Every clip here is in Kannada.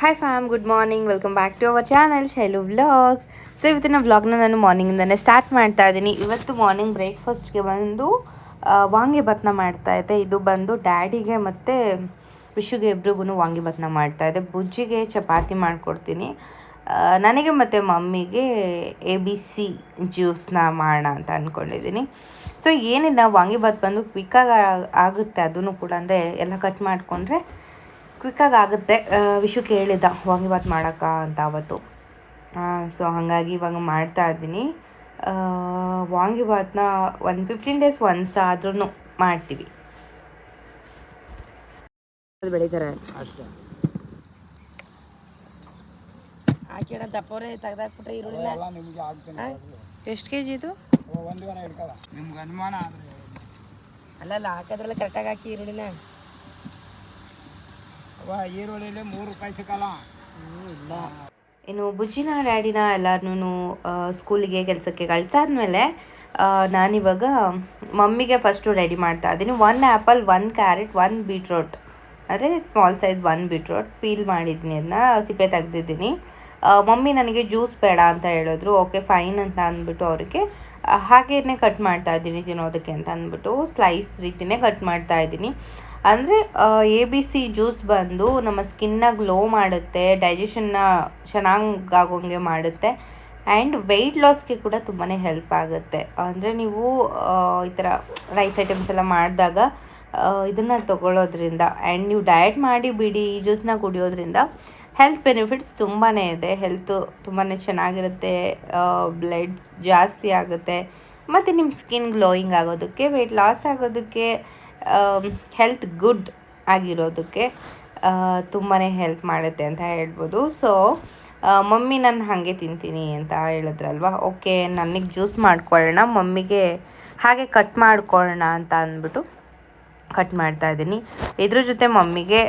Hi fam good morning welcome back to our channel Shailu vlogs so ಇವತ್ತಿನ ವ್ಲಾಗ್ನ ನಾನು ಮಾರ್ನಿಂಗಿಂದನೇ ಸ್ಟಾರ್ಟ್ ಮಾಡ್ತಾ ಇದ್ದೀನಿ. ಇವತ್ತು ಮಾರ್ನಿಂಗ್ ಬ್ರೇಕ್ಫಾಸ್ಟ್ಗೆ ಬಂದು ವಾಂಗಿ ಭತ್ನ ಮಾಡ್ತಾ ಇದ್ದೆ. ಇದು ಬಂದು ಡ್ಯಾಡಿಗೆ ಮತ್ತು ವಿಶುಗೆ ಇಬ್ರಿಗೂ ವಾಂಗಿಭಾತ್ನ ಮಾಡ್ತಾ ಇದ್ದೆ. ಬುಜ್ಜಿಗೆ ಚಪಾತಿ ಮಾಡಿಕೊಡ್ತೀನಿ. ನನಗೆ ಮತ್ತು ಮಮ್ಮಿಗೆ ಎ ಬಿ ಸಿ ಜ್ಯೂಸ್ನ ಮಾಡೋಣ ಅಂತ ಅಂದ್ಕೊಂಡಿದ್ದೀನಿ ಸೊ ಏನಿಲ್ಲ, ವಾಂಗಿಭಾತ್ ಬಂದು ಕ್ವಿಕ್ಕಾಗಿ ಆಗುತ್ತೆ. ಅದನ್ನು ಕೂಡ ಅಂದರೆ ಎಲ್ಲ ಕಟ್ ಮಾಡಿಕೊಂಡ್ರೆ ಕ್ವಿಕ್ಕಾಗಿ ಆಗುತ್ತೆ ವಿಶು ಕೇಳಿದ್ದ ವಾಂಗಿಬಾತ್ ಮಾಡೋಕ್ಕ ಅಂತ ಅವತ್ತು. ಸೊ ಹಾಗಾಗಿ ಇವಾಗ ಮಾಡ್ತಾ ಇದ್ದೀನಿ. ವಾಂಗಿ ವಾಂಗಿಭಾತ್ನ ಒಂದು ಫಿಫ್ಟೀನ್ ಡೇಸ್ ಒನ್ಸ್ ಆದ್ರೂ ಮಾಡ್ತೀವಿ. ಬೆಳಿತಾರೆ. ಅಷ್ಟೇ. ದಪ್ಪವರೇ ತೆಗ್ದಾಕ್ಬಿಟ್ರೆ ಈರುಳ್ಳಿನ? ಎಲ್ಲ ನಿಮಗೆ ಆಗ್ತೀನಿ ಎಷ್ಟು ಕೆ ಜಿ ಇದು ಅಲ್ಲಲ್ಲ ಹಾಕಿದ್ರಲ್ಲ ಕರೆಕ್ಟಾಗಿ ಹಾಕಿ ಈರುಳ್ಳಿನ? ಈರುಳ್ಳಿಲಿ ಮೂರು ರೂಪಾಯಿ ಸಿಗಲ್ಲ ಇಲ್ಲ. ಇನ್ನು ಬುಜ್ಜಿನ ಡ್ಯಾಡಿನ ಎಲ್ಲರನ್ನೂ ಸ್ಕೂಲಿಗೆ ಕೆಲಸಕ್ಕೆ ಕಳ್ಸಾದ್ಮೇಲೆ ನಾನಿವಾಗ ಮಮ್ಮಿಗೆ ಫಸ್ಟು ರೆಡಿ ಮಾಡ್ತಾ ಇದ್ದೀನಿ. One apple one carrot one beetroot ಅಂದರೆ small size one beetroot peel ಮಾಡಿದ್ದೀನಿ ಅದನ್ನ ಸಿಪ್ಪೆ ತೆಗ್ದಿದ್ದೀನಿ. ಮಮ್ಮಿ ನನಗೆ ಜ್ಯೂಸ್ ಬೇಡ ಅಂತ ಹೇಳಿದ್ರು. ಓಕೆ ಫೈನ್ ಅಂತ ಅಂದ್ಬಿಟ್ಟು ಅವ್ರಿಗೆ ಹಾಗೇನೆ ಕಟ್ ಮಾಡ್ತಾ ಇದ್ದೀನಿ ತಿನ್ನೋದಕ್ಕೆ ಅಂತ ಅಂದ್ಬಿಟ್ಟು ಸ್ಲೈಸ್ ರೀತಿನೇ ಕಟ್ ಮಾಡ್ತಾ ಇದ್ದೀನಿ. ಅಂದರೆ ಎ ಬಿ ಸಿ ಜ್ಯೂಸ್ ಬಂದು ನಮ್ಮ ಸ್ಕಿನ್ನ ಗ್ಲೋ ಮಾಡುತ್ತೆ ಡೈಜೆಷನ್ನ ಚೆನ್ನಾಗಿ ಆಗೋಂಗೆ ಮಾಡುತ್ತೆ ಆ್ಯಂಡ್ ವೆಯ್ಟ್ ಲಾಸ್ಗೆ ಕೂಡ ತುಂಬಾ ಹೆಲ್ಪ್ ಆಗುತ್ತೆ. ಅಂದರೆ ನೀವು ಈ ಥರ ರೈಸ್ ಐಟಮ್ಸ್ ಎಲ್ಲ ಮಾಡಿದಾಗ ಇದನ್ನು ತಗೊಳ್ಳೋದ್ರಿಂದ ಆ್ಯಂಡ್ ನೀವು ಡಯಟ್ ಮಾಡಿ ಬಿಡಿ ಈ ಜ್ಯೂಸ್ನ ಕುಡಿಯೋದ್ರಿಂದ ಹೆಲ್ತ್ ಬೆನಿಫಿಟ್ಸ್ ತುಂಬಾ ಇದೆ. ಹೆಲ್ತು ತುಂಬಾ ಚೆನ್ನಾಗಿರುತ್ತೆ ಬ್ಲಡ್ಸ್ ಜಾಸ್ತಿ ಆಗುತ್ತೆ, ಮತ್ತು ನಿಮ್ಮ ಸ್ಕಿನ್ ಗ್ಲೋಯಿಂಗ್ ಆಗೋದಕ್ಕೆ ವೆಯ್ಟ್ ಲಾಸ್ ಆಗೋದಕ್ಕೆ ಹೆಲ್ತ್ ಗುಡ್ ಆಗಿರೋದಕ್ಕೆ ತುಂಬಾ ಹೆಲ್ಪ್ ಮಾಡುತ್ತೆ ಅಂತ ಹೇಳ್ಬೋದು. ಸೊ ಮಮ್ಮಿ ನಾನು ಹಾಗೆ ತಿಂತೀನಿ ಅಂತ ಹೇಳಿದ್ರಲ್ವಾ? ಓಕೆ ನನಗೆ ಜ್ಯೂಸ್ ಮಾಡ್ಕೊಳ್ಳೋಣ ಮಮ್ಮಿಗೆ ಹಾಗೆ ಕಟ್ ಮಾಡ್ಕೊಳ್ಳೋಣ ಅಂತ ಅಂದ್ಬಿಟ್ಟು ಕಟ್ ಮಾಡ್ತಾ ಇದ್ದೀನಿ. ಇದ್ರ ಜೊತೆ ಮಮ್ಮಿಗೆ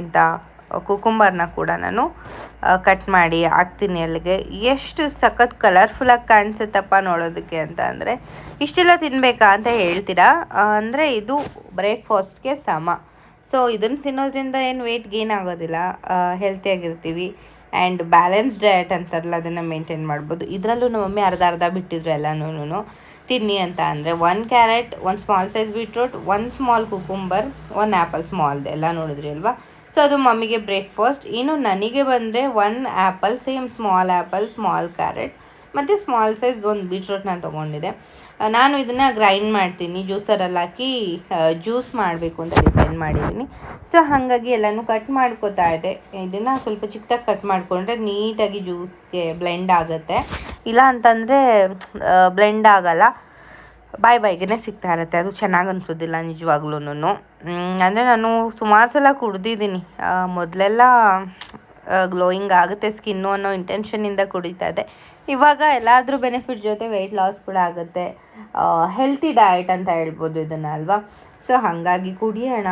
ಎಂಥ ಕುಕುಂಬರ್ನ ಕೂಡ ನಾನು ಕಟ್ ಮಾಡಿ ಹಾಕ್ತೀನಿ ಅಲ್ಲಿಗೆ. ಎಷ್ಟು ಸಖತ್ ಕಲರ್ಫುಲ್ಲಾಗಿ ಕಾಣಿಸುತ್ತಪ್ಪ ನೋಡೋದಕ್ಕೆ ಅಂತ ಅಂದರೆ, ಇಷ್ಟೆಲ್ಲ ತಿನ್ನಬೇಕಾ ಅಂತ ಹೇಳ್ತೀರಾ? ಅಂದರೆ ಇದು ಬ್ರೇಕ್ಫಾಸ್ಟ್ಗೆ ಸಮ. ಸೊ ಇದನ್ನು ತಿನ್ನೋದ್ರಿಂದ ಏನು ವೆಯ್ಟ್ ಗೇನ್ ಆಗೋದಿಲ್ಲ. ಹೆಲ್ತಿಯಾಗಿರ್ತೀವಿ ಆ್ಯಂಡ್ ಬ್ಯಾಲೆನ್ಸ್ ಡಯಟ್ ಅಂತಾರಲ್ಲ, ಅದನ್ನು ಮೇಂಟೈನ್ ಮಾಡ್ಬೋದು. ಇದರಲ್ಲೂ ನಮ್ಮ ಮಮ್ಮಿ ಅರ್ಧ ಅರ್ಧ ಬಿಟ್ಟಿದ್ರು ಎಲ್ಲನೂ ತಿನ್ನಿ ಅಂತ ಅಂದರೆ ಒನ್ ಕ್ಯಾರೆಟ್ ಒಂದು small size beetroot one small cucumber one apple ಸ್ಮಾಲ್ದು ಎಲ್ಲ ನೋಡಿದ್ರಿ ಅಲ್ವಾ? ಸೊ ಅದು ಮಮ್ಮಿಗೆ ಬ್ರೇಕ್ಫಾಸ್ಟ್ ಇನ್ನು ನನಗೆ ಬಂದರೆ one apple same small apple small carrot ಮತ್ತು ಸ್ಮಾಲ್ ಸೈಜ್ ಒಂದು ಬೀಟ್ರೂಟ್ ನಾನು ತೊಗೊಂಡಿದ್ದೆ. ನಾನು ಇದನ್ನು ಗ್ರೈಂಡ್ ಮಾಡ್ತೀನಿ. ಜ್ಯೂಸರಲ್ಲಿ ಹಾಕಿ ಜ್ಯೂಸ್ ಮಾಡಬೇಕು ಅಂತ ಡಿಸೈಡ್ ಮಾಡಿದ್ದೀನಿ. ಸೊ ಹಾಗಾಗಿ ಎಲ್ಲನೂ ಕಟ್ ಮಾಡ್ಕೋತಾ ಇದೆ ಇದನ್ನು ಸ್ವಲ್ಪ ಚಿಕ್ಕದಾಗಿ ಕಟ್ ಮಾಡಿಕೊಂಡ್ರೆ ನೀಟಾಗಿ ಜ್ಯೂಸ್ಗೆ ಬ್ಲೆಂಡ್ ಆಗುತ್ತೆ. ಇಲ್ಲ ಅಂತಂದರೆ ಬ್ಲೆಂಡ್ ಆಗಲ್ಲ. ಬಾಯ್ ಬಾಯ್ಗೆ ಸಿಗ್ತಾ ಇರುತ್ತೆ. ಅದು ಚೆನ್ನಾಗಿ ಅನಿಸೋದಿಲ್ಲ ನಿಜವಾಗ್ಲೂ ಅಂದರೆ ನಾನು ಸುಮಾರು ಸಲ ಕುಡ್ದಿದ್ದೀನಿ. ಮೊದಲೆಲ್ಲ ಗ್ಲೋಯಿಂಗ್ ಆಗುತ್ತೆ ಸ್ಕಿನ್ನು ಅನ್ನೋ ಇಂಟೆನ್ಷನಿಂದ ಕುಡಿತಾ ಇದೆ ಇವಾಗ ಎಲ್ಲಾದರೂ ಬೆನಿಫಿಟ್ ಜೊತೆ ವೆಯ್ಟ್ ಲಾಸ್ ಕೂಡ ಆಗುತ್ತೆ. ಹೆಲ್ತಿ ಡಯಟ್ ಅಂತ ಹೇಳ್ಬೋದು ಇದನ್ನು ಅಲ್ವಾ? ಸೊ ಹಾಗಾಗಿ ಕುಡಿಯೋಣ.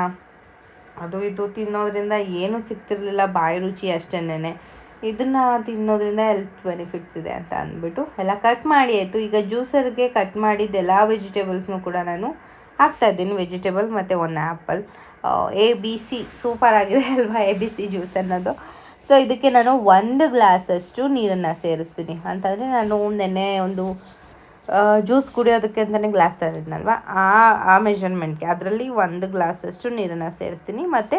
ಅದು ಇದು ತಿನ್ನೋದ್ರಿಂದ ಏನೂ ಸಿಗ್ತಿರ್ಲಿಲ್ಲ. ಬಾಯಿ ರುಚಿ ಅಷ್ಟೇನೆ ಇದನ್ನು ತಿನ್ನೋದ್ರಿಂದ ಹೆಲ್ತ್ ಬೆನಿಫಿಟ್ಸ್ ಇದೆ ಅಂತ ಅಂದ್ಬಿಟ್ಟು ಎಲ್ಲ ಕಟ್ ಮಾಡಿ ಆಯಿತು. ಈಗ ಜ್ಯೂಸರ್ಗೆ ಕಟ್ ಮಾಡಿದ್ದ ಎಲ್ಲ ವೆಜಿಟೇಬಲ್ಸ್ನೂ ಕೂಡ ನಾನು ಹಾಕ್ತಾ ಇದ್ದೀನಿ. ವೆಜಿಟೇಬಲ್ ಮತ್ತು ಒಂದು apple A B C super ಆಗಿದೆ ಅಲ್ವಾ? ಎ ಬಿ ಸಿ ಜ್ಯೂಸ್ ಅನ್ನೋದು ಸೊ ಇದಕ್ಕೆ ನಾನು ಒಂದು ಗ್ಲಾಸಷ್ಟು ನೀರನ್ನು ಸೇರಿಸ್ತೀನಿ. ಅಂತಂದರೆ ನಾನು ನೆನ್ನೆ ಒಂದು ಜ್ಯೂಸ್ ಕುಡಿಯೋದಕ್ಕೆ ಅಂತಲೇ ಗ್ಲಾಸ್ ತರಿದ್ನಲ್ವ? ಆ ಆ ಮೆಷರ್ಮೆಂಟ್ಗೆ ಅದರಲ್ಲಿ ಒಂದು ಗ್ಲಾಸಷ್ಟು ನೀರನ್ನು ಸೇರಿಸ್ತೀನಿ. ಮತ್ತು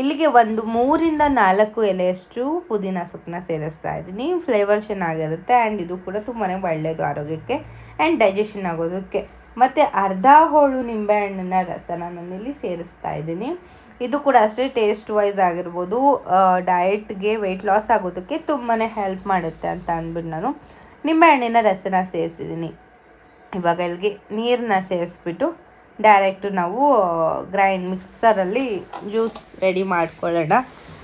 ಇಲ್ಲಿಗೆ ಒಂದು ಮೂರಿಂದ ನಾಲ್ಕು ಎಲೆಯಷ್ಟು ಪುದೀನ ಸೊಪ್ಪನ್ನ ಸೇರಿಸ್ತಾ ಇದ್ದೀನಿ. ಫ್ಲೇವರ್ ಚೆನ್ನಾಗಿರುತ್ತೆ ಆ್ಯಂಡ್ ಇದು ಕೂಡ ತುಂಬಾ ಒಳ್ಳೆಯದು ಆರೋಗ್ಯಕ್ಕೆ ಆ್ಯಂಡ್ ಡೈಜೆಷನ್ ಆಗೋದಕ್ಕೆ. ಮತ್ತು ಅರ್ಧ ಹೋಳು ನಿಂಬೆಹಣ್ಣಿನ ರಸನ ನಾನಿಲ್ಲಿ ಸೇರಿಸ್ತಾ ಇದ್ದೀನಿ. ಇದು ಕೂಡ ಅಷ್ಟೇ ಟೇಸ್ಟ್ ವೈಸ್ ಆಗಿರ್ಬೋದು. ಡಯಟ್ಗೆ ವೆಯ್ಟ್ ಲಾಸ್ ಆಗೋದಕ್ಕೆ ತುಂಬಾ ಹೆಲ್ಪ್ ಮಾಡುತ್ತೆ ಅಂತ ಅಂದ್ಬಿಟ್ಟು ನಾನು ನಿಂಬೆಹಣ್ಣಿನ ರಸನ ಸೇರಿಸಿದ್ದೀನಿ. ಇವಾಗ ಇಲ್ಲಿಗೆ ನೀರನ್ನ ಸೇರಿಸ್ಬಿಟ್ಟು ಡೈರೆಕ್ಟು ನಾವು ಗ್ರೈಂಡ್ ಮಿಕ್ಸರಲ್ಲಿ ಜ್ಯೂಸ್ ರೆಡಿ ಮಾಡ್ಕೊಳ್ಳೋಣ.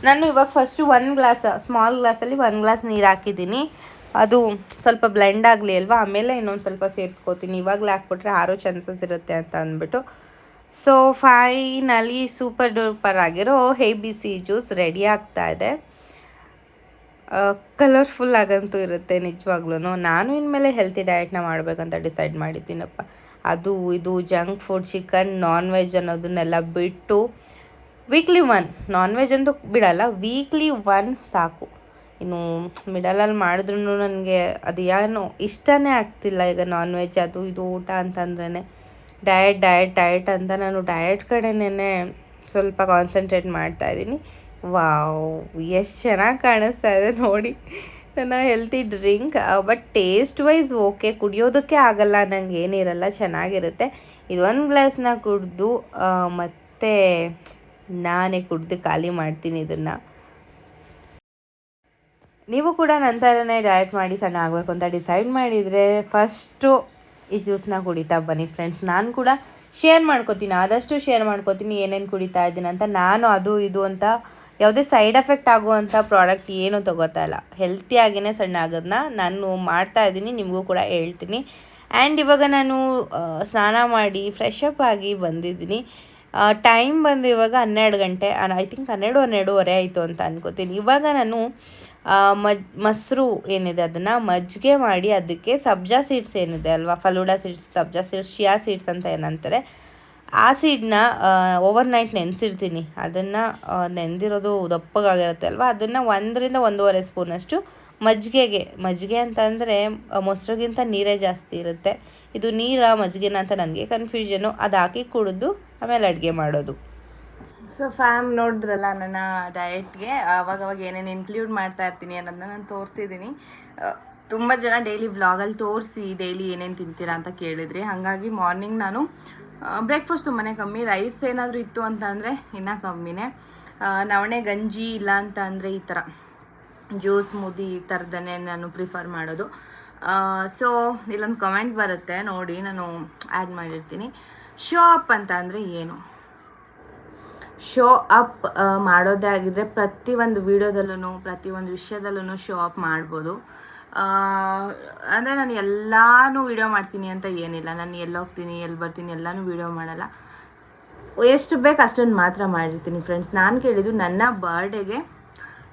ನಾನು ಇವಾಗ ಫಸ್ಟು ಒಂದು ಗ್ಲಾಸ್ ಸ್ಮಾಲ್ ಗ್ಲಾಸಲ್ಲಿ ಒಂದು ಗ್ಲಾಸ್ ನೀರು ಹಾಕಿದ್ದೀನಿ. ಅದು ಸ್ವಲ್ಪ ಬ್ಲೆಂಡ್ ಆಗಲಿ ಅಲ್ವಾ? ಆಮೇಲೆ ಇನ್ನೊಂದು ಸ್ವಲ್ಪ ಸೇರಿಸ್ಕೋತೀನಿ. ಇವಾಗಲೇ ಹಾಕ್ಬಿಟ್ರೆ ಆರೋ ಚಾನ್ಸಸ್ ಇರುತ್ತೆ ಅಂತ ಅಂದ್ಬಿಟ್ಟು. ಸೊ ಫೈನಲಿ ಸೂಪರ್ ಡೂಪರ್ ಆಗಿರೋ A B C juice ready ಆಗ್ತಾ ಇದೆ. ಕಲರ್ಫುಲ್ ಆಗಂತೂ ಇರುತ್ತೆ ನಿಜವಾಗ್ಲೂ ನಾನು ಇನ್ಮೇಲೆ ಹೆಲ್ತಿ ಡಯಟ್ನ ಮಾಡಬೇಕಂತ ಡಿಸೈಡ್ ಮಾಡಿದ್ದೀನಪ್ಪ. ಅದು, ಇದು junk food chicken non veg ಅನ್ನೋದನ್ನೆಲ್ಲ ಬಿಟ್ಟು ವೀಕ್ಲಿ ಒನ್ ನಾನ್ ವೆಜ್ ಅಂತೂ ಬಿಡಲ್ಲ ವೀಕ್ಲಿ ಒನ್ ಸಾಕು. ಇನ್ನು ಮಿಡಲಲ್ಲಿ ಮಾಡಿದ್ರೂ ನನಗೆ ಅದು ಏನೋ ಇಷ್ಟನೇ ಆಗ್ತಿಲ್ಲ ಈಗ ನಾನ್ ವೆಜ್ ಅದು ಇದು ಊಟ ಅಂತಂದ್ರೇ ಡಯಟ್ ಡಯಟ್ ಡಯಟ್ ಅಂತ ನಾನು ಡಯಟ್ ಕಡೆನೇ ಸ್ವಲ್ಪ ಕಾನ್ಸಂಟ್ರೇಟ್ ಮಾಡ್ತಾ ಇದ್ದೀನಿ. ವಾವ್, ಎಷ್ಟು ಚೆನ್ನಾಗಿ ಕಾಣಿಸ್ತಾ ಇದೆ ನೋಡಿ. ನನ್ನ healthy drink but taste wise okay ಕುಡಿಯೋದಕ್ಕೆ ಆಗಲ್ಲ, ನಂಗೆ ಏನಿರಲ್ಲ, ಚೆನ್ನಾಗಿರುತ್ತೆ. ಇದೊಂದು ಗ್ಲಾಸ್ನ ಕುಡಿದು ಮತ್ತೆ ನಾನೇ ಕುಡಿದು ಖಾಲಿ ಮಾಡ್ತೀನಿ ಇದನ್ನು. ನೀವು ಕೂಡ ನಂತರನೇ ಡಯಟ್ ಮಾಡಿ ಸಣ್ಣ ಆಗಬೇಕು ಅಂತ ಡಿಸೈಡ್ ಮಾಡಿದರೆ ಫಸ್ಟು ಈ ಜ್ಯೂಸ್ನ ಕುಡಿತಾ ಬನ್ನಿ ಫ್ರೆಂಡ್ಸ್ ನಾನು ಕೂಡ ಶೇರ್ ಮಾಡ್ಕೋತೀನಿ, ಆದಷ್ಟು ಶೇರ್ ಮಾಡ್ಕೋತೀನಿ, ಏನೇನು ಕುಡಿತಾ ಇದ್ದೀನಿ ಅಂತ. ನಾನು ಅದು, ಇದು ಅಂತ ಯಾವುದೇ ಸೈಡ್ ಎಫೆಕ್ಟ್ ಆಗುವಂಥ ಪ್ರಾಡಕ್ಟ್ ಏನೂ ತಗೋತಾ ಇಲ್ಲ. ಹೆಲ್ತಿಯಾಗಿಯೇ ಸಣ್ಣ ಆಗೋದನ್ನ ನಾನು ಮಾಡ್ತಾ ಇದ್ದೀನಿ, ನಿಮಗೂ ಕೂಡ ಹೇಳ್ತೀನಿ. ಆ್ಯಂಡ್ ಇವಾಗ ನಾನು ಸ್ನಾನ ಮಾಡಿ ಫ್ರೆಶ್ ಅಪ್ ಆಗಿ ಬಂದಿದ್ದೀನಿ. ಟೈಮ್ ಬಂದು ಇವಾಗ ಹನ್ನೆರಡು ಗಂಟೆ ಐ ಥಿಂಕ್ ಹನ್ನೆರಡು, ಹನ್ನೆರಡೂವರೆ ಆಯಿತು ಅಂತ ಅನ್ಕೋತೀನಿ. ಇವಾಗ ನಾನು ಮಜ್, ಮೊಸರು ಏನಿದೆ ಅದನ್ನು ಮಜ್ಜಿಗೆ ಮಾಡಿ ಅದಕ್ಕೆ ಸಬ್ಜಾ ಸೀಡ್ಸ್ ಏನಿದೆ ಅಲ್ವಾ, falooda seeds sabja seeds chia seeds ಅಂತ ಏನಂತಾರೆ ಆ ಸೀಡ್ನ ಓವರ್ ನೈಟ್ ನೆನೆಸಿರ್ತೀನಿ ಅದನ್ನು ನೆನೆದಿರೋದು ದಪ್ಪಗಾಗಿರುತ್ತೆ ಅಲ್ವಾ? ಅದನ್ನು ಒಂದರಿಂದ ಒಂದೂವರೆ ಸ್ಪೂನಷ್ಟು ಮಜ್ಜಿಗೆಗೆ. ಮಜ್ಜಿಗೆ ಅಂತಂದರೆ ಮೊಸರಿಗಿಂತ ನೀರೇ ಜಾಸ್ತಿ ಇರುತ್ತೆ. ಇದು ನೀರ, ಮಜ್ಜಿಗೆನ ಅಂತ ನನಗೆ ಕನ್ಫ್ಯೂಷನು ಅದು ಹಾಕಿ ಕುಡಿದು ಆಮೇಲೆ ಅಡುಗೆ ಮಾಡೋದು. ಸೊ ಫ್ಯಾಮ್ ನೋಡಿದ್ರಲ್ಲ ನನ್ನ ಡಯಟ್ಗೆ ಅವಾಗವಾಗ ಏನೇನು ಇನ್ಕ್ಲೂಡ್ ಮಾಡ್ತಾ ಇರ್ತೀನಿ ಅನ್ನೋದನ್ನ ನಾನು ತೋರಿಸಿದ್ದೀನಿ. ತುಂಬ ಜನ ಡೈಲಿ ವ್ಲಾಗಲ್ಲಿ ತೋರಿಸಿ ಡೈಲಿ ಏನೇನು ತಿಂತೀರಾ ಅಂತ ಕೇಳಿದ್ರಿ. ಹಾಗಾಗಿ ಮಾರ್ನಿಂಗ್ ನಾನು ಬ್ರೇಕ್ಫಾಸ್ಟ್ ತುಂಬಾ ಕಮ್ಮಿ ರೈಸ್ ಏನಾದರೂ ಇತ್ತು ಅಂತ ಅಂದರೆ ಇನ್ನೂ ಕಮ್ಮಿನೇ. ನವಣೆ, ಗಂಜಿ ಇಲ್ಲ ಅಂತ ಅಂದರೆ ಈ ಥರ ಜ್ಯೂಸ್, ಮುದಿ ಈ ಥರದನ್ನೇ ನಾನು ಪ್ರಿಫರ್ ಮಾಡೋದು. ಸೊ ಇಲ್ಲೊಂದು ಕಮೆಂಟ್ ಬರುತ್ತೆ, ನೋಡಿ ನಾನು ಆ್ಯಡ್ ಮಾಡಿರ್ತೀನಿ. ಶೋ ಅಪ್ ಅಂತ ಅಂದರೆ ಏನು? ಶೋ ಅಪ್ ಮಾಡೋದೇ ಆಗಿದ್ದರೆ ಪ್ರತಿಯೊಂದು ವೀಡಿಯೋದಲ್ಲೂ ಪ್ರತಿಯೊಂದು ವಿಷಯದಲ್ಲೂ ಶೋ ಅಪ್ ಮಾಡ್ಬೋದು. ಅಂದರೆ ನಾನು ಎಲ್ಲಾನು ವೀಡಿಯೋ ಮಾಡ್ತೀನಿ ಅಂತ ಏನಿಲ್ಲ. ನಾನು ಎಲ್ಲಿ ಹೋಗ್ತೀನಿ ಎಲ್ಲಿ ಬರ್ತೀನಿ ಎಲ್ಲನೂ ವೀಡಿಯೋ ಮಾಡಲ್ಲ. ಎಷ್ಟು ಬೇಕು ಅಷ್ಟೊಂದು ಮಾತ್ರ ಮಾಡಿರ್ತೀನಿ ಫ್ರೆಂಡ್ಸ್ ನಾನು ಕೇಳಿದ್ದು ನನ್ನ ಬರ್ಡೇಗೆ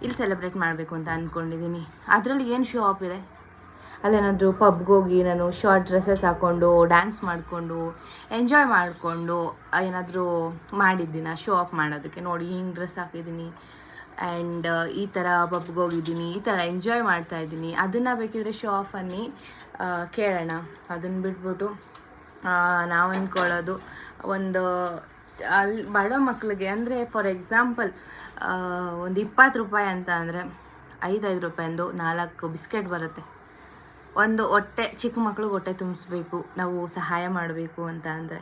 ಇಲ್ಲಿ ಸೆಲೆಬ್ರೇಟ್ ಮಾಡಬೇಕು ಅಂತ ಅಂದ್ಕೊಂಡಿದ್ದೀನಿ ಅದರಲ್ಲಿ ಏನು ಶೋ ಆಪ್ ಇದೆ? ಅಲ್ಲೇನಾದರೂ ಹೋಗಿ ನಾನು ಶಾರ್ಟ್ ಡ್ರೆಸ್ಸಸ್ ಹಾಕ್ಕೊಂಡು ಡ್ಯಾನ್ಸ್ ಮಾಡಿಕೊಂಡು ಎಂಜಾಯ್ ಮಾಡಿಕೊಂಡು, ಏನಾದರೂ ಮಾಡಿದ್ದೀನ? ಶೋ ಆಫ್ ಮಾಡೋದಕ್ಕೆ. ನೋಡಿ, ಹಿಂಗೆ ಡ್ರೆಸ್ ಹಾಕಿದ್ದೀನಿ. ಆ್ಯಂಡ್ ಈ ಥರ ಪಬ್ಗೆ ಹೋಗಿದ್ದೀನಿ, ಈ ಥರ ಎಂಜಾಯ್ ಮಾಡ್ತಾ ಇದ್ದೀನಿ. ಅದನ್ನು ಬೇಕಿದ್ರೆ ಶೋ ಆಫ್ ಅನ್ನಿ ಕೇಳೋಣ. ಅದನ್ನು ಬಿಟ್ಬಿಟ್ಟು ನಾವು ಅಂದ್ಕೊಳ್ಳೋದು ಒಂದು ಅಲ್ಲಿ ಬಡ ಮಕ್ಕಳಿಗೆ ಅಂದರೆ ಫಾರ್ ಎಕ್ಸಾಂಪಲ್ ಒಂದು ಇಪ್ಪತ್ತು ರೂಪಾಯಿ ಅಂತ ಅಂದರೆ ಐದೈದು ರೂಪಾಯಿಂದು ನಾಲ್ಕು ಬಿಸ್ಕೆಟ್ ಬರುತ್ತೆ. ಒಂದು ಹೊಟ್ಟೆ, ಚಿಕ್ಕ ಮಕ್ಳಿಗೆ ಹೊಟ್ಟೆ ತುಂಬಿಸ್ಬೇಕು, ನಾವು ಸಹಾಯ ಮಾಡಬೇಕು ಅಂತ ಅಂದರೆ.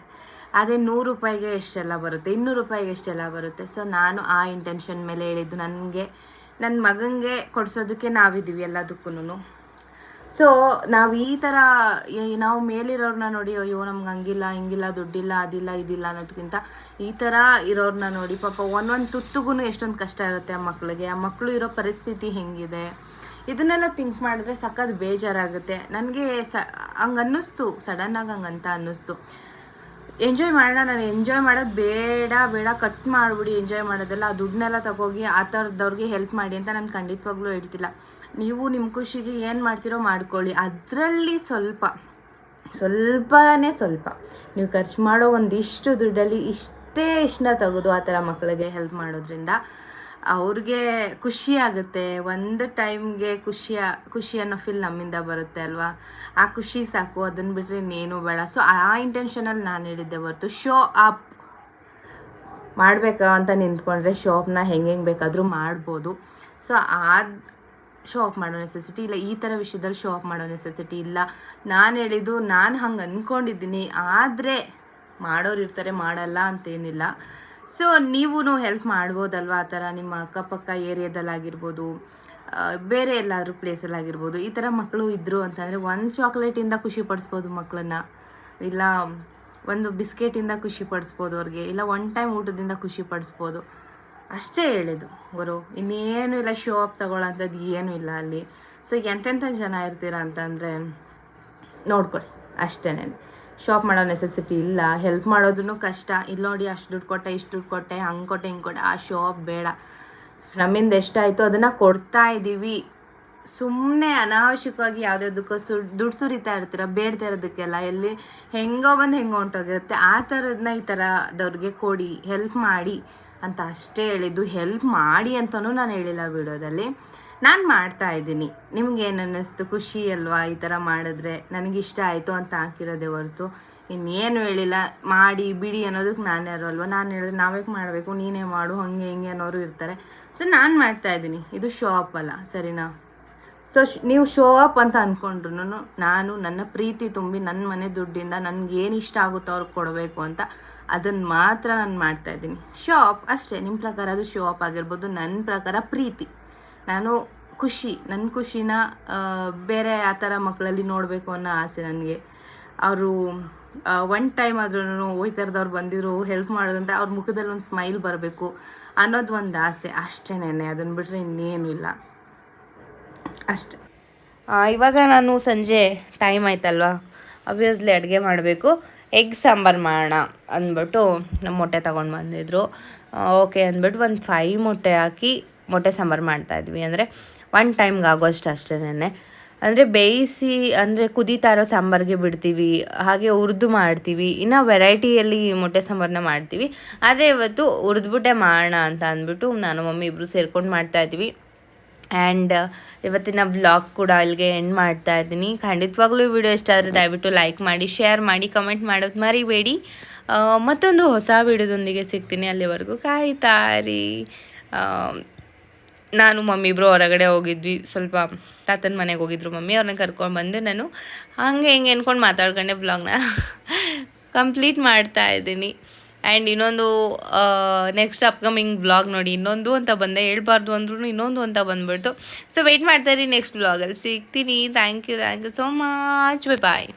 ಅದೇ ನೂರು ರೂಪಾಯಿಗೆ ಎಷ್ಟೆಲ್ಲ ಬರುತ್ತೆ? ಇನ್ನೂರು ರೂಪಾಯಿಗೆ ಎಷ್ಟೆಲ್ಲ ಬರುತ್ತೆ? ಸೊ ನಾನು ಆ ಇಂಟೆನ್ಷನ್ ಮೇಲೆ ಹೇಳಿದ್ದು ನನಗೆ ನನ್ನ ಮಗನಿಗೆ ಕೊಡಿಸೋದಕ್ಕೆ ನಾವಿದ್ದೀವಿ ಎಲ್ಲದಕ್ಕೂ ಸೊ ನಾವು ಈ ಥರ ನಾವು ಮೇಲಿರೋರನ್ನ ನೋಡಿ, ಅಯ್ಯೋ, ನಮ್ಗೆ ಹಂಗಿಲ್ಲ, ಹಿಂಗಿಲ್ಲ, ದುಡ್ಡಿಲ್ಲ, ಅದಿಲ್ಲ, ಇದಿಲ್ಲ ಅನ್ನೋದಕ್ಕಿಂತ ಈ ಥರ ಇರೋರನ್ನ ನೋಡಿ, ಪಾಪ ಒಂದೊಂದು ತುತ್ತುಗೂ ಎಷ್ಟೊಂದು ಕಷ್ಟ ಇರುತ್ತೆ ಆ ಮಕ್ಕಳಿಗೆ ಆ ಮಕ್ಕಳು ಇರೋ ಪರಿಸ್ಥಿತಿ ಹೆಂಗಿದೆ? ಇದನ್ನೆಲ್ಲ ಥಿಂಕ್ ಮಾಡಿದ್ರೆ ಸಖತ್ ಬೇಜಾರಾಗುತ್ತೆ. ನನಗೆ ಸ ಹಂಗೆ ಅನ್ನಿಸ್ತು ಸಡನ್ನಾಗಿ ಹಂಗಂತ ಅನ್ನಿಸ್ತು. ಎಂಜಾಯ್ ಮಾಡೋಣ, ನಾನು ಎಂಜಾಯ್ ಮಾಡೋದು ಬೇಡ ಬೇಡ ಕಟ್ ಮಾಡಿಬಿಡಿ ಎಂಜಾಯ್ ಮಾಡೋದೆಲ್ಲ. ಆ ದುಡ್ಡನ್ನೆಲ್ಲ ತಗೋಗಿ, ಆ ಥರದವ್ರಿಗೆ ಹೆಲ್ಪ್ ಮಾಡಿ ಅಂತ ನಾನು ಖಂಡಿತವಾಗ್ಲೂ ಹೇಳ್ತಿಲ್ಲ. ನೀವು ನಿಮ್ಮ ಖುಷಿಗೆ ಏನು ಮಾಡ್ತೀರೋ ಮಾಡ್ಕೊಳ್ಳಿ. ಅದರಲ್ಲಿ ಸ್ವಲ್ಪ, ಸ್ವಲ್ಪನೇ ಸ್ವಲ್ಪ. ನೀವು ಖರ್ಚು ಮಾಡೋ ಒಂದಿಷ್ಟು ದುಡ್ಡಲ್ಲಿ ಇಷ್ಟೇ ಇಷ್ಟನ್ನ ತೆಗೆದು ಆ ಥರ ಮಕ್ಕಳಿಗೆ ಹೆಲ್ಪ್ ಮಾಡೋದ್ರಿಂದ ಅವ್ರಿಗೆ ಖುಷಿ ಆಗುತ್ತೆ. ಒಂದು ಟೈಮ್ಗೆ ಖುಷಿಯ ಖುಷಿ ಅನ್ನೋ ಫೀಲ್ ನಮ್ಮಿಂದ ಬರುತ್ತೆ ಅಲ್ವಾ? ಆ ಖುಷಿ ಸಾಕು ಅದನ್ನು ಬಿಟ್ಟರೆ ಇನ್ನೇನು ಬೇಡ. ಸೊ ಆ ಇಂಟೆನ್ಷನಲ್ಲಿ ನಾನು ಹೇಳಿದ್ದೆ ಹೊರತು ಶೋ ಅಪ್ ಮಾಡಬೇಕಾ ಅಂತ ನಿಂತ್ಕೊಂಡ್ರೆ ಶಾಪ್ನ ಹೆಂಗೆ ಹೆಂಗೆ ಬೇಕಾದರೂ ಮಾಡ್ಬೋದು. ಸೊ ಆ ಶೋ ಅಪ್ ಮಾಡೋ ನೆಸೆಸಿಟಿ ಇಲ್ಲ. ಈ ಥರ ವಿಷಯದಲ್ಲಿ ಶೋ ಅಪ್ ಮಾಡೋ ನೆಸೆಸಿಟಿ ಇಲ್ಲ. ನಾನು ಹೇಳಿದ್ದು, ನಾನು ಹಂಗೆ ಅಂದ್ಕೊಂಡಿದ್ದೀನಿ ಆದರೆ, ಮಾಡೋರು ಇರ್ತಾರೆ, ಮಾಡಲ್ಲ ಅಂತೇನಿಲ್ಲ. ಸೊ ನೀವು ಹೆಲ್ಪ್ ಮಾಡ್ಬೋದಲ್ವ? ಆ ಥರ ನಿಮ್ಮ ಅಕ್ಕಪಕ್ಕ ಏರಿಯಾದಲ್ಲಾಗಿರ್ಬೋದು ಆಗಿರ್ಬೋದು ಬೇರೆ ಎಲ್ಲಾದರೂ ಪ್ಲೇಸಲ್ಲಾಗಿರ್ಬೋದು ಈ ಥರ ಮಕ್ಕಳು ಇದ್ದರು ಅಂತಂದರೆ ಒಂದು ಚಾಕ್ಲೇಟಿಂದ ಖುಷಿ ಪಡಿಸ್ಬೋದು ಮಕ್ಕಳನ್ನ. ಇಲ್ಲ, ಒಂದು ಬಿಸ್ಕೆಟಿಂದ ಖುಷಿ ಪಡಿಸ್ಬೋದು ಅವ್ರಿಗೆ, ಇಲ್ಲ ಒನ್ ಟೈಮ್ ಊಟದಿಂದ ಖುಷಿ ಪಡಿಸ್ಬೋದು. ಅಷ್ಟೇ ಹೇಳಿದ್ದು ಗುರು. ಇನ್ನೇನು ಇಲ್ಲ ಶೋ ಅಪ್ ತಗೊಳ್ಳೋಂಥದ್ದು ಏನೂ ಇಲ್ಲ ಅಲ್ಲಿ. ಸೊ ಎಂತೆಂಥ ಜನ ಇರ್ತೀರ ಅಂತಂದರೆ ನೋಡ್ಕೊಳ್ಳಿ ಅಷ್ಟೇನೆ. ಶಾಪ್ ಮಾಡೋ ನೆಸೆಸಿಟಿ ಇಲ್ಲ. ಹೆಲ್ಪ್ ಮಾಡೋದನ್ನು ಕಷ್ಟ. ಇಲ್ಲಿ ನೋಡಿ ಅಷ್ಟು ದುಡ್ಡು ಕೊಟ್ಟೆ, ಇಷ್ಟು ದುಡ್ಡು ಕೊಟ್ಟೆ, ಹಂಗೆ ಕೊಟ್ಟೆ, ಹಿಂಗೆ ಕೊಟ್ಟೆ. ಆ ಶಾಪ್ ಬೇಡ. ನಮ್ಮಿಂದ ಎಷ್ಟಾಯಿತು ಅದನ್ನು ಕೊಡ್ತಾ ಇದ್ದೀವಿ ಸುಮ್ಮನೆ ಅನಾವಶ್ಯಕವಾಗಿ ಯಾವುದ್ಯಾವುದಕ್ಕೂ ಸು, ದುಡ್ಡು ಸುರಿತಾ ಇರ್ತೀರ, ಬೇಡ್ತಾ ಇರೋದಕ್ಕೆಲ್ಲ. ಎಲ್ಲಿ ಹೆಂಗೋ ಬಂದು ಹೆಂಗೋ ಹೊಂಟೋಗಿರುತ್ತೆ ಆ ಥರದನ್ನ ಈ ಥರದವ್ರಿಗೆ ಕೊಡಿ ಹೆಲ್ಪ್ ಮಾಡಿ. ಅಂತ ಅಷ್ಟೇ ಹೇಳಿದ್ದು. ಹೆಲ್ಪ್ ಮಾಡಿ ಅಂತಲೂ ನಾನು ಹೇಳಿಲ್ಲ ವಿಡಿಯೋದಲ್ಲಿ. ನಾನು ಮಾಡ್ತಾ ಇದ್ದೀನಿ. ನಿಮ್ಗೆ ಏನು ಅನ್ನಿಸ್ತು? ಖುಷಿ ಅಲ್ವಾ ಈ ಥರ ಮಾಡಿದ್ರೆ? ನನಗಿಷ್ಟ ಆಯಿತು ಅಂತ ಹಾಕಿರೋದೆ ಹೊರತು. ಇನ್ನೇನು ಹೇಳಿಲ್ಲ. ಮಾಡಿ, ಬಿಡಿ ಅನ್ನೋದಕ್ಕೆ ನಾನು ಯಾರು ಅಲ್ವಾ? ನಾನು ಹೇಳಿದ್ರೆ ನಾವೇ ಮಾಡಬೇಕು? ನೀನೇ ಮಾಡು, ಹಂಗೆ, ಹಿಂಗೆ ಅನ್ನೋರು ಇರ್ತಾರೆ. ಸೊ ನಾನು ಮಾಡ್ತಾ ಇದ್ದೀನಿ. ಇದು ಶಾಪ್ ಅಲ್ಲ. ಸರಿನಾ? ಸೊ ನೀವು ಶೋ ಅಪ್ ಅಂತ ಅಂದ್ಕೊಂಡ್ರು ನಾನು ನನ್ನ ಪ್ರೀತಿ ತುಂಬಿ ನನ್ನ ಮನೆ ದುಡ್ಡಿಂದ ನನಗೆ ಏನು ಇಷ್ಟ ಆಗುತ್ತೋ ಅವ್ರಿಗೆ ಕೊಡಬೇಕು ಅಂತ ಅದನ್ನು ಮಾತ್ರ ನಾನು ಮಾಡ್ತಾ ಇದ್ದೀನಿ. ಶೋ ಅಪ್ ಅಷ್ಟೇ ನಿಮ್ಮ ಪ್ರಕಾರ ಅದು ಶೋ ಅಪ್ ಆಗಿರ್ಬೋದು ನನ್ನ ಪ್ರಕಾರ ಪ್ರೀತಿ. ನಾನು ಖುಷಿ ನನ್ನ ಖುಷಿನ ಬೇರೆ ಆ ಥರ ಮಕ್ಕಳಲ್ಲಿ ನೋಡಬೇಕು ಅನ್ನೋ ಆಸೆ ನನಗೆ. ಅವರು ಒನ್ ಟೈಮ್ ಆದ್ರೂ ಈ ಥರದವ್ರು ಬಂದಿದ್ರು ಹೆಲ್ಪ್ ಮಾಡೋದಂತ ಅವ್ರ ಮುಖದಲ್ಲಿ ಒಂದು ಸ್ಮೈಲ್ ಬರಬೇಕು ಅನ್ನೋದು ಒಂದು ಆಸೆ. ಅಷ್ಟೇನೆ ಅದನ್ನು ಬಿಟ್ಟರೆ ಇನ್ನೇನು ಇಲ್ಲ. ಅಷ್ಟೆ. ಇವಾಗ ನಾನು ಸಂಜೆ ಟೈಮ್ ಆಯ್ತಲ್ವಾ? ಅಬ್ವಿಯಸ್ಲಿ ಅಡುಗೆ ಮಾಡಬೇಕು. ಎಗ್ ಸಾಂಬಾರು ಮಾಡೋಣ ಅಂದ್ಬಿಟ್ಟು ನಮ್ಮ ಮೊಟ್ಟೆ ತೊಗೊಂಡು ಬಂದಿದ್ರು. ಓಕೆ ಅಂದ್ಬಿಟ್ಟು ಒಂದು ಫೈವ್ ಮೊಟ್ಟೆ ಹಾಕಿ ಮೊಟ್ಟೆ ಸಾಂಬಾರು ಮಾಡ್ತಾಯಿದ್ವಿ ಅಂದರೆ ಒನ್ ಟೈಮ್ಗೆ ಆಗೋಷ್ಟು ಅಷ್ಟೇನೆ ಅಂದರೆ ಬೇಯಿಸಿ, ಅಂದರೆ ಕುದೀತಾ ಇರೋ ಸಾಂಬಾರಿಗೆ ಬಿಡ್ತೀವಿ, ಹಾಗೆ ಹುರಿದು ಮಾಡ್ತೀವಿ. ಇನ್ನು ವೆರೈಟಿಯಲ್ಲಿ ಮೊಟ್ಟೆ ಸಾಂಬಾರನ್ನ ಮಾಡ್ತೀವಿ. ಆದರೆ ಇವತ್ತು ಹುರಿದ್ಬಿಟ್ಟೆ ಮಾಡೋಣ ಅಂತ ಅಂದ್ಬಿಟ್ಟು ನಾನು, ಮಮ್ಮಿ ಇಬ್ಬರು ಸೇರ್ಕೊಂಡು ಮಾಡ್ತಾಯಿದ್ವಿ ಆ್ಯಂಡ್ ಇವತ್ತಿನ ವ್ಲಾಗ್ ಕೂಡ ಅಲ್ಲಿಗೆ ಎಂಡ್ ಮಾಡ್ತಾ ಇದ್ದೀನಿ. ಖಂಡಿತವಾಗ್ಲೂ ಈ ವಿಡಿಯೋ ಇಷ್ಟ ಆದರೆ ದಯವಿಟ್ಟು ಲೈಕ್ ಮಾಡಿ ಶೇರ್ ಮಾಡಿ ಕಮೆಂಟ್ ಮಾಡೋದು ಮರಿಬೇಡಿ. ಮತ್ತೊಂದು ಹೊಸ ವಿಡಿಯೋದೊಂದಿಗೆ ಸಿಗ್ತೀನಿ ಅಲ್ಲಿವರೆಗೂ. ಕಾಯ್ತಾರಿ ನಾನು ಮಮ್ಮಿ ಇಬ್ಬರು ಹೊರಗಡೆ ಹೋಗಿದ್ವಿ. ಸ್ವಲ್ಪ ತಾತನ ಮನೆಗೆ ಹೋಗಿದ್ರು ಮಮ್ಮಿ ಅವ್ರನ್ನ ಕರ್ಕೊಂಡು ಬಂದೆ ನಾನು. ಹಂಗೆ ಹಿಂಗೆ ಅಂದ್ಕೊಂಡು ಮಾತಾಡ್ಕೊಂಡೆ ಬ್ಲಾಗ್ನ ಕಂಪ್ಲೀಟ್ ಮಾಡ್ತಾ ಇದ್ದೀನಿ. ಆ್ಯಂಡ್ ಇನ್ನೊಂದು ನೆಕ್ಸ್ಟ್ ಅಪ್ಕಮಿಂಗ್ ಬ್ಲಾಗ್ ನೋಡಿ, ಇನ್ನೊಂದು ಅಂತ ಬಂದೆ, ಹೇಳ್ಬಾರ್ದು ಅಂದ್ರೂ ಇನ್ನೊಂದು ಅಂತ ಬಂದ್ಬಿಡ್ತು. ಸೊ ವೆಯ್ಟ್ ಮಾಡ್ತಾ ಇರಿ ನೆಕ್ಸ್ಟ್ ಬ್ಲಾಗಲ್ಲಿ ಸಿಗ್ತೀನಿ. Thank you thank you so much bye bye